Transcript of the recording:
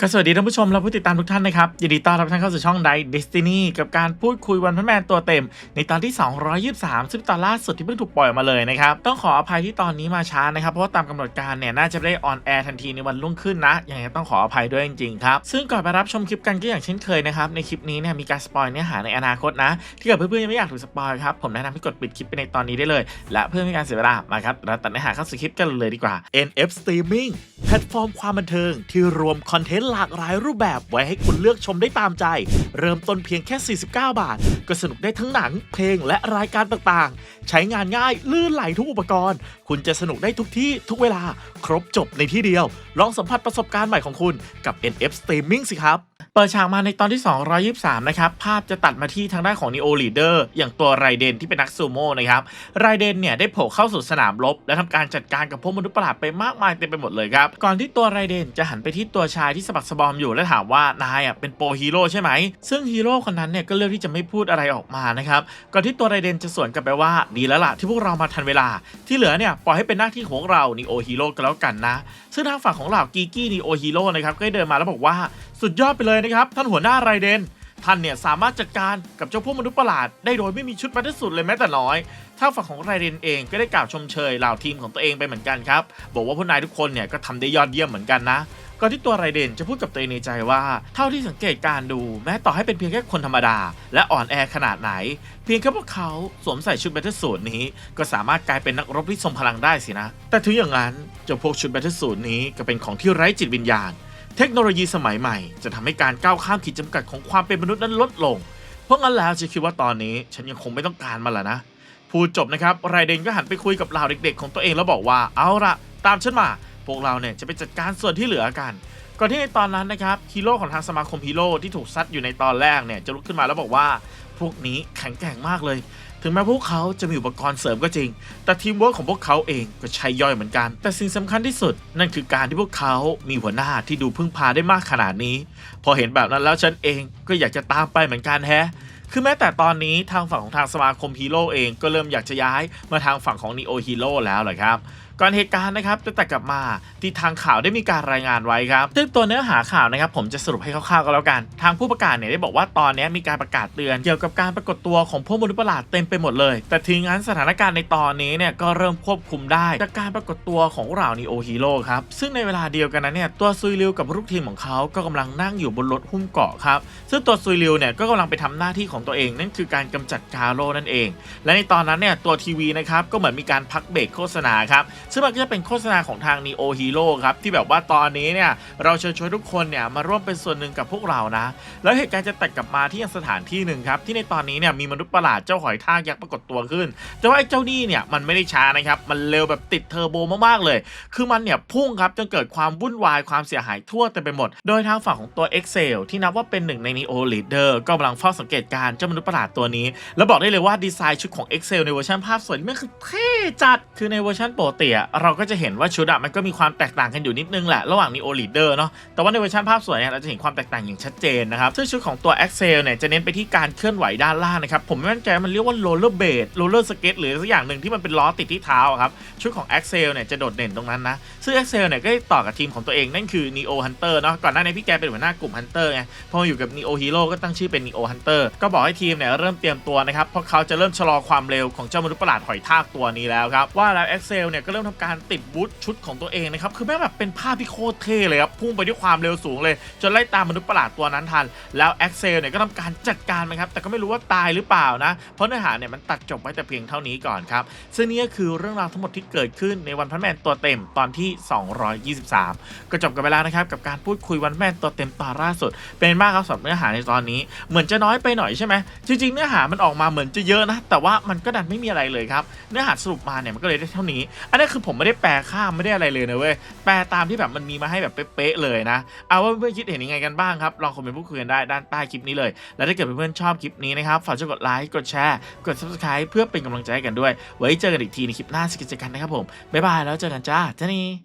ก็สวัสดีท่านผู้ชมและผู้ติดตามทุกท่านนะครับ ยินดีต้อนรับท่านเข้าสู่ช่องได Destiny กับการพูดคุยวันพันแมนตัวเต็ม ในตอนที่ 223 ซึ่งตอนล่าสุดที่เพิ่งถูกปล่อยมาเลยนะครับ ต้องขออภัยที่ตอนนี้มาช้านะครับ เพราะว่าตามกำหนดการเนี่ย น่าจะได้ออนแอร์ทันทีในวันรุ่งขึ้นนะยังไงต้องขออภัยด้วยจริงๆครับ ซึ่งก่อนไปรับชมคลิปกันก็อย่างเช่นเคยนะครับ ในคลิปนี้เนี่ยมีการสปอยเนื้อหาในอนาคตนะ ที่เกิดเพื่อนๆยังไม่อยากถูกสปอยครับ ผมแนะนำให้กดปิดคลิปไปในตอนนี้ได้เลย และเพื่อไม่ให้การเสียเวลามาครับเราตัดเนื้อหาเข้าสู่คลิปกันเลยดีกว่า NF Streaming แพลตฟอร์มความบันเทิงที่รวมคอนเทนต์หลากหลายรูปแบบไว้ให้คุณเลือกชมได้ตามใจ เริ่มต้นเพียงแค่ 49 บาท ก็สนุกได้ทั้งหนัง เพลงและรายการต่างๆ ใช้งานง่ายลื่นไหลทุกอุปกรณ์ คุณจะสนุกได้ทุกที่ทุกเวลา ครบจบในที่เดียว ลองสัมผัสประสบการณ์ใหม่ของคุณกับ NF Streaming สิครับ เปิดฉากมาในตอนที่ 223 นะครับ ภาพจะตัดมาที่ทางด้านของ Neo Leader อย่างตัวไรเดนที่เป็นนักซูโม่นะครับ ไรเดนเนี่ยได้โผล่เข้าสู่สนามรบ และทำการจัดการกับพวกมนุษย์ประหลาดไปมากมายเต็มไปหมดเลยครับ ก่อนที่ตัวไรเดนจะหันไปที่ตัวชายที่สะบักสะบอมอยู่และถามว่านายอะเป็นโปรฮีโร่ใช่ไหม ซึ่งฮีโร่คนนั้นเนี่ยก็เลือกที่จะไม่พูดอะไรออกมานะครับ ก่อนที่ตัวไรเดนจะสวนกลับไปว่าดีแล้วล่ะที่พวกเรามาทันเวลา ที่เหลือเนี่ยปล่อยให้เป็นหน้าที่ของเรานีโอฮีโร่ก็แล้วกันนะ ซึ่งทางฝั่งของเหล่ากีกี้นีโอฮีโร่นะครับก็ได้เดินมาแล้วบอกว่าสุดยอดไปเลยนะครับท่านหัวหน้าไรเดนท่านเนี่ยสามารถจัดการกับเจ้าพวกมนุษย์ประหลาดได้โดยไม่มีชุดมาที่สุดเลยแม้แต่น้อยทางฝั่งของไรเดนเองก็ได้กล่าวชมเชยเหล่าทีมของตัวเองไปเหมือนกันครับ บอกว่าพวกนายทุกคนเนี่ยก็ทำได้ยอดเยี่ยมเหมือนกันนะก่อนที่ตัวไรเดนจะพูดกับตัวเองในใจว่า เท่าที่สังเกตการดู แม้ต่อให้เป็นเพียงแค่คนธรรมดา และอ่อนแอขนาดไหน เพียงแค่พวกเขาสวมใส่ชุดแบทเทิลสูทนี้ ก็สามารถกลายเป็นนักรบที่ทรงพลังได้สินะ แต่ถึงอย่างนั้นเจ้าพวกชุดแบทเทิลสูทนี้ก็เป็นของที่ไร้จิตวิญญาณ เทคโนโลยีสมัยใหม่ จะทำให้การก้าวข้ามขีดจำกัดของความเป็นมนุษย์นั้นลดลง เพราะงั้นแล้วจะคิดว่าตอนนี้ฉันยังคงไม่ต้องการมันล้วนะ พูดจบนะครับไรเดนก็หันไปคุยกับเหล่าเด็กๆ ของตัวเองแล้วบอกว่าเอาละตามฉันมา พวกเราเนี่ยจะไปจัดการส่วนที่เหลือกัน ก่อนที่ในตอนนั้นนะครับฮีโร่ของทางสมาคมฮีโร่ที่ถูกซัดอยู่ในตอนแรกเนี่ยจะลุกขึ้นมาแล้วบอกว่า พวกนี้แข็งแกร่งมากเลย ถึงแม้พวกเขาจะมีอุปกรณ์เสริมก็จริง แต่ทีมเวิร์กของพวกเขาเองก็ใช้ย่อยเหมือนกัน แต่สิ่งสำคัญที่สุด นั่นคือการที่พวกเขามีหัวหน้าที่ดูพึ่งพาได้มากขนาดนี้ พอเห็นแบบนั้นแล้วฉันเองก็อยากจะตามไปเหมือนกันแฮะคือแม้แต่ตอนนี้ทางฝั่งของทางสมาคมฮีโร่เองก็เริ่มอยากจะย้ายมาทางฝั่งของนีโอฮีโร่แล้วแหละครับ ก่อนเหตุการณ์นะครับจะแต่กลับมาที่ทางข่าวได้มีการรายงานไว้ครับซึ่งตัวเนื้อหาข่าวนะครับ ผมจะสรุปให้คร่าวๆก็แล้วกัน ทางผู้ประกาศเนี่ยได้บอกว่าตอนนี้มีการประกาศเตือนเกี่ยวกับการปรากฏตัวของพวกมนุษย์ประหลาดเต็มไปหมดเลย แต่ทีงั้นสถานการณ์ในตอนนี้เนี่ยก็เริ่มควบคุมได้จากการปรากฏตัวของเรานีโอฮีโร่ครับซึ่งในเวลาเดียวกันนั้นเนี่ยตัวซุยริวกับลูกทีมของเขาก็กำลังนั่งอยู่บนรถหุ้มเกาะครับซึ่งตัวซุยริวเนี่ยก็กำลังไปทำหน้าที่ของตัวเองนั่นคือการกำจัดกาโร่นั่นเอง และในตอนนั้นเนี่ยตัวทีวีนะครับก็เหมือนมีการพักเบรกโฆษณาครับซึ่งมันก็จะเป็นโฆษณาของทาง Neo Hero ครับ ที่แบบว่าตอนนี้เนี่ย เราเชิญชวนทุกคนเนี่ย มาร่วมเป็นส่วนหนึ่งกับพวกเรานะ แล้วเหตุการณ์จะตัดกลับมาที่ยังสถานที่หนึ่งครับ ที่ในตอนนี้เนี่ย มีมนุษย์ประหลาดเจ้าหอยทากยักษ์ปรากฏตัวขึ้น แต่ว่าไอ้เจ้านี่เนี่ยมันไม่ได้ช้านะครับมันเร็วแบบติดเทอร์โบมากๆเลย คือมันเนี่ยพุ่งครับจนเกิดความวุ่นวายความเสียหายทั่วเต็มไปหมด โดยทางฝั่งของตัว Excel ที่นับว่าเป็นหนึ่งใน Neo Leader ก็กำลังเฝ้าสังเกตการณ์เจ้ามนุษย์ประหลาดตัวนี้ แล้วบอกได้เลยว่าดีไซน์ชุดของ Excel ในเวอร์ชันภาพสวยนี่มันคือเท่จัดคือในเวอร์ชันปกติอะเราก็จะเห็นว่าชุดอะมันก็มีความแตกต่างกันอยู่นิดนึงแหละระหว่าง Neo Leader เนาะแต่ว่าในเวอร์ชันภาพสวยเนี่ยเราจะเห็นความแตกต่างอย่างชัดเจนนะครับซึ่งชุดของตัว Excel เนี่ยจะเน้นไปที่การเคลื่อนไหวด้านล่างนะครับผมไม่มั่นใจมันเรียกว่า roller blade roller skate หรือสักอย่างหนึ่งที่มันเป็นล้อติดที่เท้าครับชุดของ Excel เนี่ยจะโดดเด่นตรงนั้นนะซึ่ง Excel เนี่ยก็ต่อกับทีมของตัวเองนั่นคือ Neo Hunter เนาะก่อนหน้านี้พี่แกเป็นหัวหน้ากลุ่ม Hunter ไงพออยู่กับ Neo Hero ก็ตั้งชื่อเป็น Neo Hunter ก็บอกให้ทีมเนี่ยเริ่มเตรียมตัวนะครับเพราะเขาจะเริ่มชะลอความเร็วของเจ้ามนุษย์ประหลาดหอยทากตัวนี้แล้วครับว่าแล้ว Excel เนี่ยก็เริ่มทำการติดบูทชุดของตัวเองนะครับคือแม่งแบบเป็นภาพที่โคตรเท่เลยครับพุ่งไปด้วยความเร็วสูงเลย จนไล่ตามมนุษย์ประหลาดตัวนั้นทัน แล้ว Excel เนี่ยก็ทำการจัดการมันครับแต่ก็ไม่รู้ว่าตายหรือเปล่านะ เพราะเนื้อหาเนี่ยมันตัดจบไว้แต่เพียงเท่านี้ก่อนครับซึ่งนี่ก็คือเรื่องราวทั้งหมดที่เกิดขึ้นในวันพันแมนตัวเต็มตอนที่ 223 ก็จบกันไปแล้วนะครับกับการพูดคุยวันแมนตัวเต็มตอนล่าสุด เป็นมากครับสำหรับเนื้อหาในตอนนี้ เหมือนจะน้อยไปหน่อยใช่ไหมจริงๆเนื้อหามันออกมาเหมือนจะเยอะนะแต่ว่ามันก็ดันไม่มีอะไรเลยครับเนื้อหาสรุปมาเนี่ยมันก็เลยได้เท่านี้อันนี้คือผมไม่ได้แปลข้ามไม่ได้อะไรเลยนะเว้ย แปลตามที่แบบมันมีมาให้แบบเป๊ะๆเลยนะ เอาว่าเพื่อนคิดเห็นยังไงกันบ้างครับ ลองคอมเมนต์พูดคุยกันได้ด้านใต้คลิปนี้เลย แล้วถ้าเกิดเพื่อนๆชอบคลิปนี้นะครับ ฝากช่วยกดไลค์ กดแชร์ กด subscribe เพื่อเป็นกำลังใจให้กันด้วย ไว้เจอกันอีกทีในคลิปหน้าสกิจกันนะครับผม บ๊ายบายแล้วเจอกันจ้าเจ้านี่